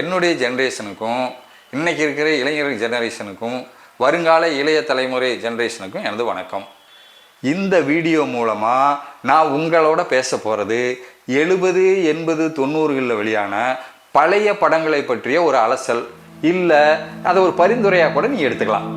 என்னுடைய ஜென்ரேஷனுக்கும் இன்னைக்கு இருக்கிற இளைஞர் ஜெனரேஷனுக்கும் வருங்கால இளைய தலைமுறை ஜென்ரேஷனுக்கும் எனது வணக்கம். இந்த வீடியோ மூலமாக நான் உங்களோட பேச போகிறது எழுபது எண்பது தொண்ணூறுகளில் வெளியான பழைய படங்களை பற்றிய ஒரு அலசல். இல்லை அதை ஒரு பரிந்துரையாக கூட நீ எடுத்துக்கலாம்.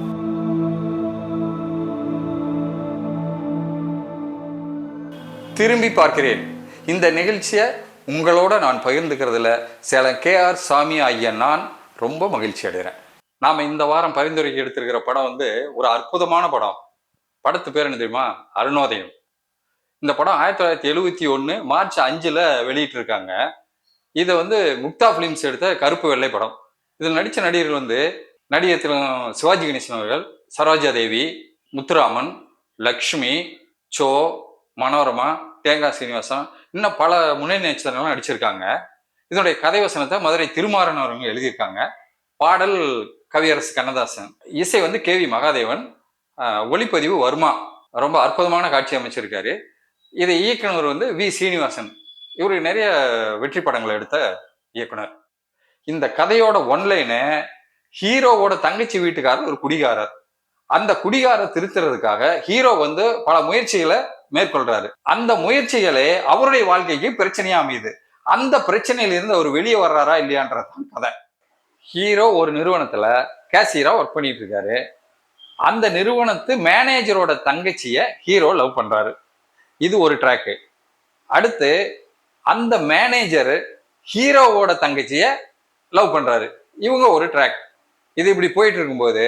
திரும்பி பார்க்கிறேன். இந்த நிகழ்ச்சியை உங்களோட நான் பகிர்ந்துக்கிறதுல சேலம் கே ஆர் சாமி ஐயன் நான் ரொம்ப மகிழ்ச்சி அடைகிறேன். நாம் இந்த வாரம் பரிந்துரைக்கு எடுத்திருக்கிற படம் வந்து ஒரு அற்புதமான படம். படத்து பேர் என்ன தெரியுமா? அருணோதயம். இந்த படம் ஆயிரத்தி தொள்ளாயிரத்தி எழுவத்தி ஒன்று மார்ச் அஞ்சில் வெளியிட்டிருக்காங்க. இதை வந்து முக்தா ஃபிலிம்ஸ் எடுத்த கருப்பு வெள்ளை படம். இதில் நடித்த நடிகர்கள் வந்து நடிகர் திரு சிவாஜி கணேசன் அவர்கள் சரோஜா தேவி முத்துராமன் லக்ஷ்மி சோ மனோரமா தேங்காய் சீனிவாசன் இன்னும் பல முன்னணி நட்சத்திரங்கள்லாம் நடிச்சிருக்காங்க. இதனுடைய கதை வசனத்தை மதுரை திருமாறன் அவர்கள் எழுதியிருக்காங்க. பாடல் கவியரசு கண்ணதாசன். இசை வந்து கேவி மகாதேவன். ஒளிப்பதிவு வர்மா. ரொம்ப அற்புதமான காட்சி அமைச்சிருக்காரு. இதை இயக்குனர் வந்து வி சீனிவாசன். இவரு நிறைய வெற்றி படங்களை எடுத்த இயக்குனர். இந்த கதையோட ஒன்லைனு ஹீரோவோட தங்கச்சி வீட்டுக்காரர் ஒரு குடிகாரர். அந்த குடிகாரர் திருத்துறதுக்காக ஹீரோ வந்து பல முயற்சிகளை மேற்கொள்றாரு. அந்த முயற்சிகளே அவருடைய வாழ்க்கைக்கு பிரச்சனையா அமையுது. அந்த பிரச்சனையிலிருந்து அவர் வெளியே வர்றாரா இல்லையான்றதுதான் கதை. ஹீரோ ஒரு நிறுவனத்துல கேஷியரா ஒர்க் பண்ணிட்டு இருக்காரு அந்த நிறுவனத்து மேனேஜரோட தங்கச்சிய ஹீரோ லவ் பண்றாரு. இது ஒரு ட்ராக்கு அடுத்து அந்த மேனேஜர் ஹீரோவோட தங்கச்சிய லவ் பண்றாரு. இவங்க ஒரு ட்ராக் இது இப்படி போயிட்டு இருக்கும்போது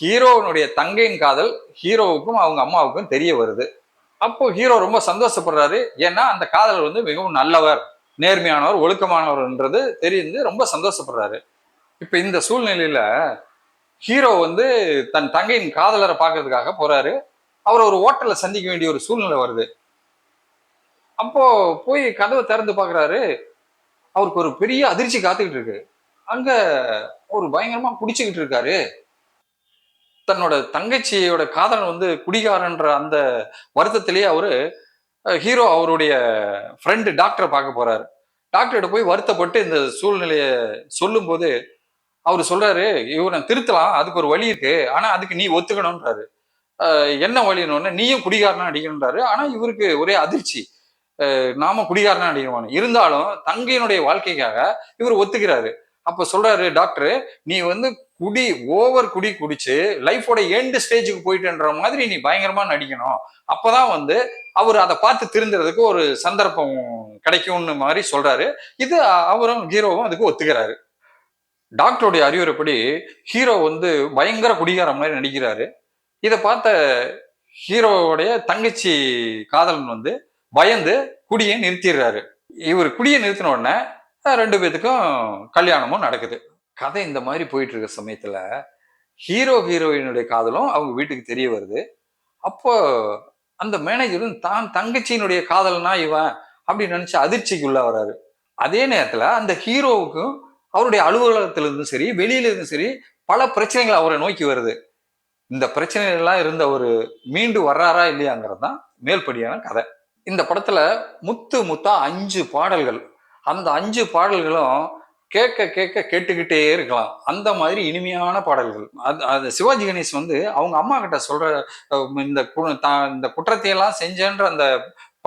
ஹீரோனுடைய தங்கையின் காதல் ஹீரோவுக்கும் அவங்க அம்மாவுக்கும் தெரிய வருது. அப்போ ஹீரோ ரொம்ப சந்தோஷப்படுறாரு. ஏன்னா அந்த காதலர் வந்து மிகவும் நல்லவர் நேர்மையானவர் ஒழுக்கமானவர்ன்றது தெரிந்து ரொம்ப சந்தோஷப்படுறாரு. இப்ப இந்த சூழ்நிலையில ஹீரோ வந்து தன் தங்கையின் காதலரை பார்க்கறதுக்காக போறாரு. அவர் ஒரு ஹோட்டல்ல சந்திக்க வேண்டிய ஒரு சூழ்நிலை வருது. அப்போ போய் கதவை திறந்து பார்க்குறாரு. அவருக்கு ஒரு பெரிய அதிர்ச்சி காத்துக்கிட்டு இருக்கு. அங்க ஒரு பயங்கரமா குடிச்சுக்கிட்டு இருக்காரு. தன்னோட தங்கச்சியோட காதலன் வந்து குடிகாரன்ற அந்த வருத்தத்திலேயே அவரு ஹீரோ அவருடைய ஃப்ரெண்டு டாக்டரை பார்க்க போறாரு. டாக்டர்கிட்ட போய் வருத்தப்பட்டு இந்த சூழ்நிலையை சொல்லும்போது அவர் சொல்றாரு இவனை திருத்தலாம் அதுக்கு ஒரு வழி இருக்கு ஆனா அதுக்கு நீ ஒத்துக்கணும்ன்றாரு. என்ன வழின்னு நீயும் குடிகாரனா அடிக்கணுன்றாரு ஆனா இவருக்கு ஒரே அதிர்ச்சி. நாம குடிகாரனா அடிக்கணும் இருந்தாலும் தங்கையினுடைய வாழ்க்கைக்காக இவர் ஒத்துக்கிறாரு. அப்ப சொல்றாரு டாக்டர் நீ வந்து குடி ஓவர் குடி குடிச்சு லைஃபோட எண்டு ஸ்டேஜுக்கு போயிட்டுன்ற மாதிரி நீ பயங்கரமா நடிக்கணும். அப்பதான் வந்து அவர் அதை பார்த்து திருந்துறதுக்கு ஒரு சந்தர்ப்பம் கிடைக்கும்னு மாதிரி சொல்றாரு. இது அவரும் ஹீரோவும் அதுக்கு ஒத்துக்கிறாரு. டாக்டருடைய அறிவுரைப்படி ஹீரோ வந்து பயங்கர குடிகார மாதிரி நடிக்கிறாரு. இதை பார்த்த ஹீரோவுடைய தங்கச்சி காதலன் வந்து பயந்து குடியை நிறுத்திடுறாரு. இவர் குடியை நிறுத்தின உடனே ரெண்டு பேத்துக்கும் கல்யாணமும் நடக்குது. கதை இந்த மாதிரி போயிட்டு இருக்க சமயத்துல ஹீரோ ஹீரோயினுடைய காதலும் அவங்க வீட்டுக்கு தெரிய வருது. அப்போ அந்த மேனேஜரும் தான் தங்கச்சியினுடைய காதல்னா இவன் அப்படின்னு நினைச்சு அதிர்ச்சிக்குள்ள வராரு அதே நேரத்துல அந்த ஹீரோவுக்கும் அவருடைய அலுவலகத்துல இருந்தும் சரி வெளியில இருந்தும் சரி பல பிரச்சனைகள் அவரை நோக்கி வருது. இந்த பிரச்சனைகள்லாம் இருந்த ஒரு மீண்டு வர்றாரா இல்லையாங்கிறது தான் மேல்படியான கதை. இந்த படத்துல முத்து முத்தா அஞ்சு பாடல்கள். அந்த அஞ்சு பாடல்களும் கேட்க கேட்க கேட்டுக்கிட்டே இருக்கலாம். அந்த மாதிரி இனிமையான பாடல்கள். அது அது சிவாஜி கணேஷ் வந்து அவங்க அம்மா கிட்ட சொல்ற இந்த தான் இந்த குற்றத்தையெல்லாம் செஞ்சேன்ற அந்த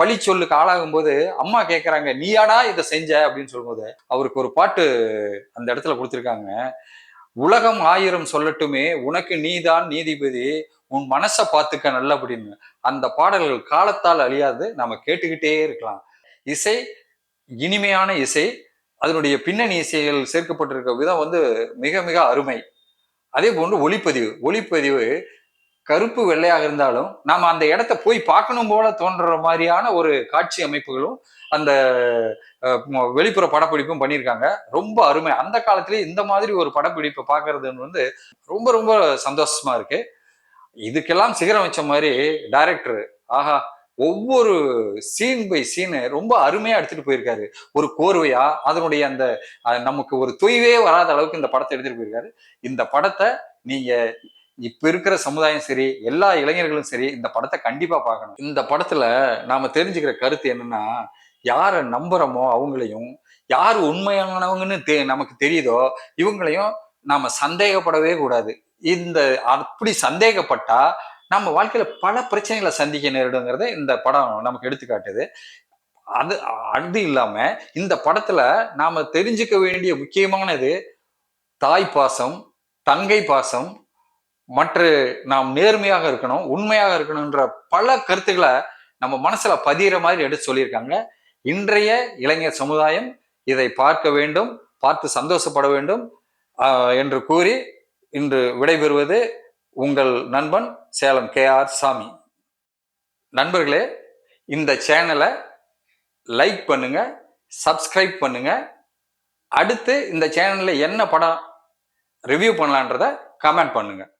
பழி சொல்லுக்கு ஆளாகும் போது அம்மா கேட்குறாங்க நீயாடா இதை செஞ்ச? அப்படின்னு சொல்லும்போது அவருக்கு ஒரு பாட்டு அந்த இடத்துல கொடுத்துருக்காங்க. உலகம் ஆயிரம் சொல்லட்டுமே உனக்கு நீதான் நீதிபதி உன் மனசை பார்த்துக்க நல்லபடின்னு அந்த பாடல்கள் காலத்தால் அழியாது நாம கேட்டுக்கிட்டே இருக்கலாம். இசை இனிமையான இசை அதனுடைய பின்னணி இசைகள் சேர்க்கப்பட்டிருக்க விதம் வந்து மிக மிக அருமை. அதே போன்று ஒளிப்பதிவு. ஒளிப்பதிவு கருப்பு வெள்ளையாக இருந்தாலும் நாம் அந்த இடத்த போய் பார்க்கணும் போல தோன்ற மாதிரியான ஒரு காட்சி அமைப்புகளும் அந்த வெளிப்புற படப்பிடிப்பும் பண்ணியிருக்காங்க. ரொம்ப அருமை. அந்த காலத்திலே இந்த மாதிரி ஒரு படப்பிடிப்பை பார்க்கறதுன்னு வந்து ரொம்ப ரொம்ப சந்தோஷமா இருக்கு. இதுக்கெல்லாம் சிகரம் வச்ச மாதிரி டைரக்டர் ஆஹா ஒவ்வொரு சீன் பை சீனு ரொம்ப அருமையா எடுத்துட்டு போயிருக்காரு. ஒரு கோர்வையா அதனுடைய அந்த நமக்கு ஒரு தொய்வே வராத அளவுக்கு இந்த படத்தை எடுத்துட்டு போயிருக்காரு. இந்த படத்தை நீங்க இப்ப இருக்கிற சமுதாயம் சரி எல்லா இளைஞர்களும் சரி இந்த படத்தை கண்டிப்பா பார்க்கணும். இந்த படத்துல நாம தெரிஞ்சுக்கிற கருத்து என்னன்னா யாரை நம்புறோமோ அவங்களையும் யார் உண்மையானவங்கன்னு தெ நமக்கு தெரியுதோ இவங்களையும் நாம சந்தேகப்படவே கூடாது. இந்த அப்படி சந்தேகப்பட்டா நம்ம வாழ்க்கையில பல பிரச்சனைகளை சந்திக்க நேரிடுங்கிறத இந்த படம் நமக்கு எடுத்துக்காட்டுது அது அது இல்லாம இந்த படத்துல நாம தெரிஞ்சுக்க வேண்டிய முக்கியமானது தாய் பாசம் தங்கை பாசம் மற்ற நாம் நேர்மையாக இருக்கணும் உண்மையாக இருக்கணும்ன்ற பல கருத்துக்களை நம்ம மனசுல பதிகிற மாதிரி எடுத்து சொல்லியிருக்காங்க. இன்றைய இளைஞர் சமுதாயம் இதை பார்க்க வேண்டும் பார்த்து சந்தோஷப்பட வேண்டும் என்று கூறி இன்று விடைபெறுவது உங்கள் நண்பன் சேலம் கே ஆர் சாமி. நண்பர்களே இந்த சேனலை லைக் பண்ணுங்க சப்ஸ்கிரைப் பண்ணுங்க. அடுத்து இந்த சேனலில் என்ன படம் ரிவ்யூ பண்ணலான்றத கமெண்ட் பண்ணுங்கள்